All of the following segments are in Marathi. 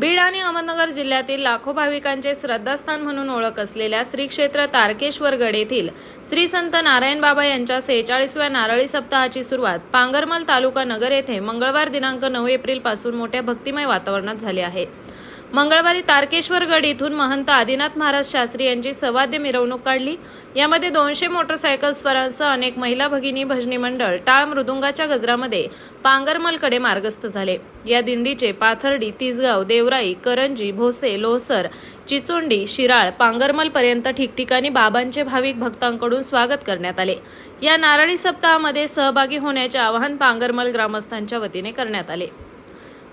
बीड आणि अहमदनगर जिल्ह्यातील लाखो भाविकांचे श्रद्धास्थान म्हणून ओळख असलेल्या श्री क्षेत्र तारकेश्वर गड येथील श्री संत नारायण बाबा यांच्या सेहेचाळीसव्या नारळी सप्ताहाची सुरुवात पांगरमल तालुका नगर येथे मंगळवार दिनांक नऊ एप्रिलपासून मोठ्या भक्तिमय वातावरणात झाली आहे. मंगळवारी तारकेश्वरगड इथून महंत आदिनाथ महाराज शास्त्री यांची सवाद्य मिरवणूक काढली. यामध्ये दोनशे मोटरसायकलस्वारांसह अनेक महिला भगिनी भजनी मंडळ टाळ मृदुंगाच्या गजरामध्ये पांगरमलकडे मार्गस्थ झाले. या दिंडीचे पाथर्डी तिसगाव देवराई करंजी भोसे लोहसर चिचोंडी शिराळ पांगरमल पर्यंत ठिकठिकाणी बाबांचे भाविक भक्तांकडून स्वागत करण्यात आले. या नारळी सप्ताहामध्ये सहभागी होण्याचे आवाहन पांगरमल ग्रामस्थांच्या वतीने करण्यात आले.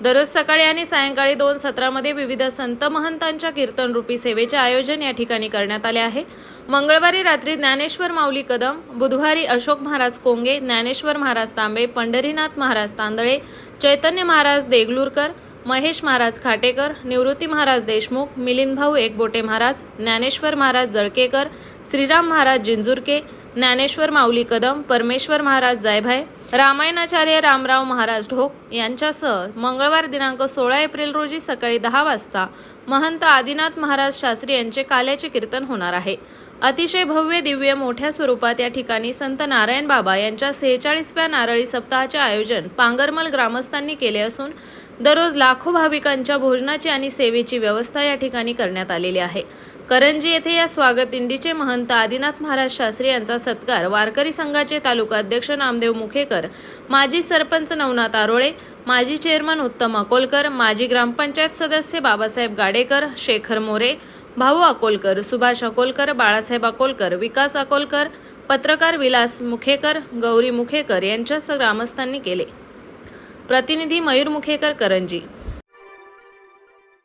दररोज सकाळी आणि सायंकाळी दोन सत्रामध्ये विविध संत महंतांच्या कीर्तनरूपी सेवेचे आयोजन या ठिकाणी करण्यात आले आहे. मंगळवारी रात्री ज्ञानेश्वर माऊली कदम बुधवारी अशोक महाराज कोंगे ज्ञानेश्वर महाराज तांबे पंढरीनाथ महाराज तांदळे चैतन्य महाराज देगलूरकर महेश महाराज खाटेकर निवृत्ती महाराज देशमुख मिलिंदभाऊ एकबोटे महाराज ज्ञानेश्वर महाराज जळकेकर श्रीराम महाराज जिंजुरके ज्ञानेश्वर माऊली कदम परमेश्वर महाराज जायभाय रामायणाचार्य रामराव महाराज ढोक यांच्यासह मंगळवार दिनांक सोळा एप्रिल रोजी सकाळी दहा वाजता महंत आदिनाथ महाराज शास्त्री यांचे काल्याचे कीर्तन होणार आहे. अतिशय भव्य दिव्य मोठ्या स्वरूपात या ठिकाणी संत नारायण बाबा यांच्या सेहेचाळीसव्या नारळी सप्ताहाचे आयोजन पांगरमल ग्रामस्थांनी केले असून दररोज लाखो भाविकांच्या भोजनाची आणि सेवेची व्यवस्था या ठिकाणी करण्यात आलेली आहे. करंजी येथे या स्वागत दिंडीचे महंत आदिनाथ महाराज शास्त्री यांचा सत्कार वारकरी संघाचे तालुका अध्यक्ष नामदेव मुखेकर माजी सरपंच नवनाथ आरोळे माजी चेअरमन उत्तम अकोलकर माजी ग्रामपंचायत सदस्य बाबासाहेब गाडेकर शेखर मोरे भाऊ अकोलकर सुभाष अकोलकर बाळासाहेब अकोलकर विकास अकोलकर पत्रकार विलास मुखेकर गौरी मुखेकर यांच्यासह ग्रामस्थांनी केले. प्रतिनिधी मयूर मुखेकर करंजी